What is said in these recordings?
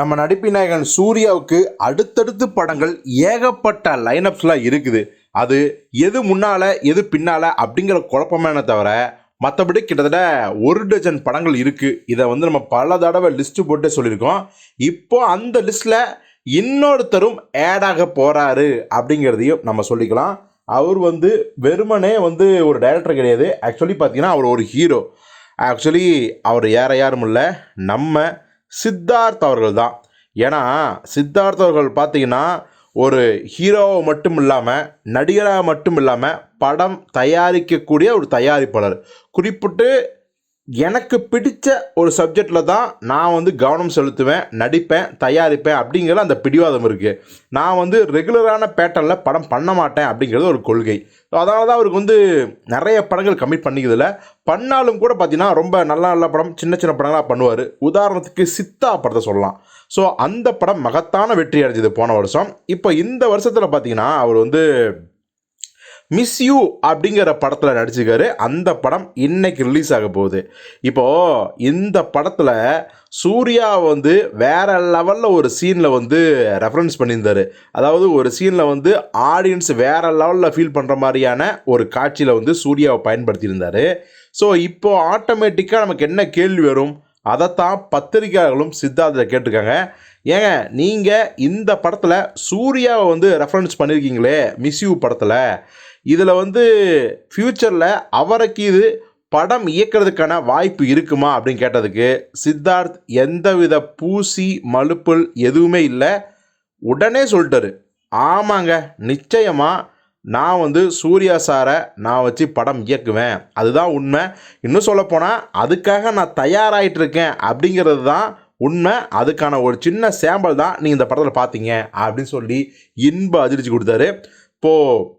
நம்ம நடிப்பிநாயகன் சூர்யாவுக்கு அடுத்தடுத்து படங்கள் ஏகப்பட்ட லைனப்ஸ்லாம் இருக்குது. அது எது முன்னால எது பின்னால அப்படிங்கிற குழப்பமான தவிர மற்றபடி கிட்டத்தட்ட ஒரு டஜன் படங்கள் இருக்குது இதை வந்து நம்ம பல தடவை லிஸ்ட்டு போட்டே சொல்லியிருக்கோம். இப்போ அந்த லிஸ்ட்டில் இன்னொருத்தரும் ஆடாக போகிறாரு அப்படிங்கிறதையும் நம்ம சொல்லிக்கலாம். அவர் வந்து வெறுமனே வந்து ஒரு டைரக்டர் கிடையாது. ஆக்சுவலி பார்த்தீங்கன்னா அவர் ஒரு ஹீரோ ஆக்சுவலி அவர் யார யாரும் இல்லை. நம்ம சித்தார்த் அவர்கள் தான். ஏன்னா சித்தார்த் அவர்கள் பார்த்தீங்கன்னா ஒரு ஹீரோவை மட்டும் இல்லாமல் நடிகராக மட்டும் இல்லாமல் படம் தயாரிக்கக்கூடிய ஒரு தயாரிப்பாளர். குறிப்பிட்டு எனக்கு பிடித்த ஒரு சப்ஜெக்டில் தான் நான் வந்து கவனம் செலுத்துவேன் நடிப்பேன் தயாரிப்பேன் அப்படிங்கிற அந்த பிடிவாதம் இருக்குது நான் வந்து ரெகுலரான பேட்டர்னில் படம் பண்ண மாட்டேன் அப்படிங்கிறது ஒரு கொள்கை. ஸோ அதனால தான் அவருக்கு வந்து நிறைய படங்கள் கமிட் பண்ணிக்கிறதுல பண்ணாலும் கூட பார்த்தீங்கன்னா ரொம்ப நல்ல நல்ல படம் சின்ன சின்ன படங்களாக பண்ணுவார். உதாரணத்துக்கு சித்தா படத்தை சொல்லலாம். ஸோ அந்த படம் மகத்தான வெற்றி அடைஞ்சது போன வருஷம். இப்போ இந்த வருஷத்தில் பார்த்தீங்கன்னா அவர் வந்து மிஸ் யூ அப்படிங்கிற படத்தில் நடிச்சிருக்காரு. அந்த படம் இன்னைக்கு ரிலீஸ் ஆக போகுது. இப்போது இந்த படத்தில் சூர்யா வந்து வேற லெவலில் ஒரு சீனில் வந்து ரெஃபரன்ஸ் பண்ணியிருந்தாரு. அதாவது ஒரு சீனில் வந்து ஆடியன்ஸ் வேற லெவலில் ஃபீல் பண்ணுற மாதிரியான ஒரு காட்சியில் வந்து சூர்யாவை பயன்படுத்தியிருந்தார். ஸோ இப்போது ஆட்டோமேட்டிக்காக நமக்கு என்ன கேள்வி வரும்? அதைத்தான் பத்திரிகையாளர்களும் சித்தார்த்தில் கேட்டிருக்காங்க. ஏங்க நீங்கள் இந்த படத்தில் சூர்யாவை வந்து ரெஃபரன்ஸ் பண்ணியிருக்கீங்களே மிஸ்யூ படத்தில். இதில் வந்து ஃப்யூச்சரில் அவருக்கு இது படம் இயக்கிறதுக்கான வாய்ப்பு இருக்குமா அப்படின்னு கேட்டதுக்கு சித்தார்த் எந்தவித பூசி மலுப்புல் எதுவுமே இல்லை. உடனே சொல்லிட்டாரு. ஆமாங்க நிச்சயமாக நான் வந்து சூர்யா சாரை நான் வச்சு படம் இயக்குவேன். அதுதான் உண்மை. இன்னும் சொல்லப்போனால் அதுக்காக நான் தயாராகிட்டு இருக்கேன் அப்படிங்கிறது தான் உண்மை அதுக்கான ஒரு சின்ன சாம்பிள் தான் நீங்கள் இந்த படத்தில் பார்த்தீங்க அப்படின்னு சொல்லி இன்ப அதிர்ச்சி கொடுத்தாரு. இப்போது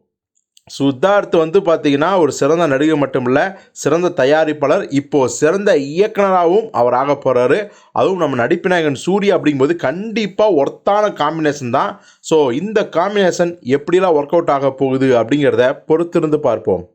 சித்தார்த் வந்து பார்த்தீங்கன்னா ஒரு சிறந்த நடிகர் மட்டும் இல்லை சிறந்த தயாரிப்பாளர் இப்போது சிறந்த இயக்குனராகவும் அவர் ஆக போகிறாரு அதுவும் நம்ம நடிப்பிநாயகன் சூர்யா அப்படிங்கும்போது கண்டிப்பாக ஒர்த்தான காம்பினேஷன் தான். ஸோ இந்த காம்பினேஷன் எப்படிலாம் ஒர்க் அவுட் ஆக போகுது அப்படிங்கிறத பொறுத்திருந்து பார்ப்போம்.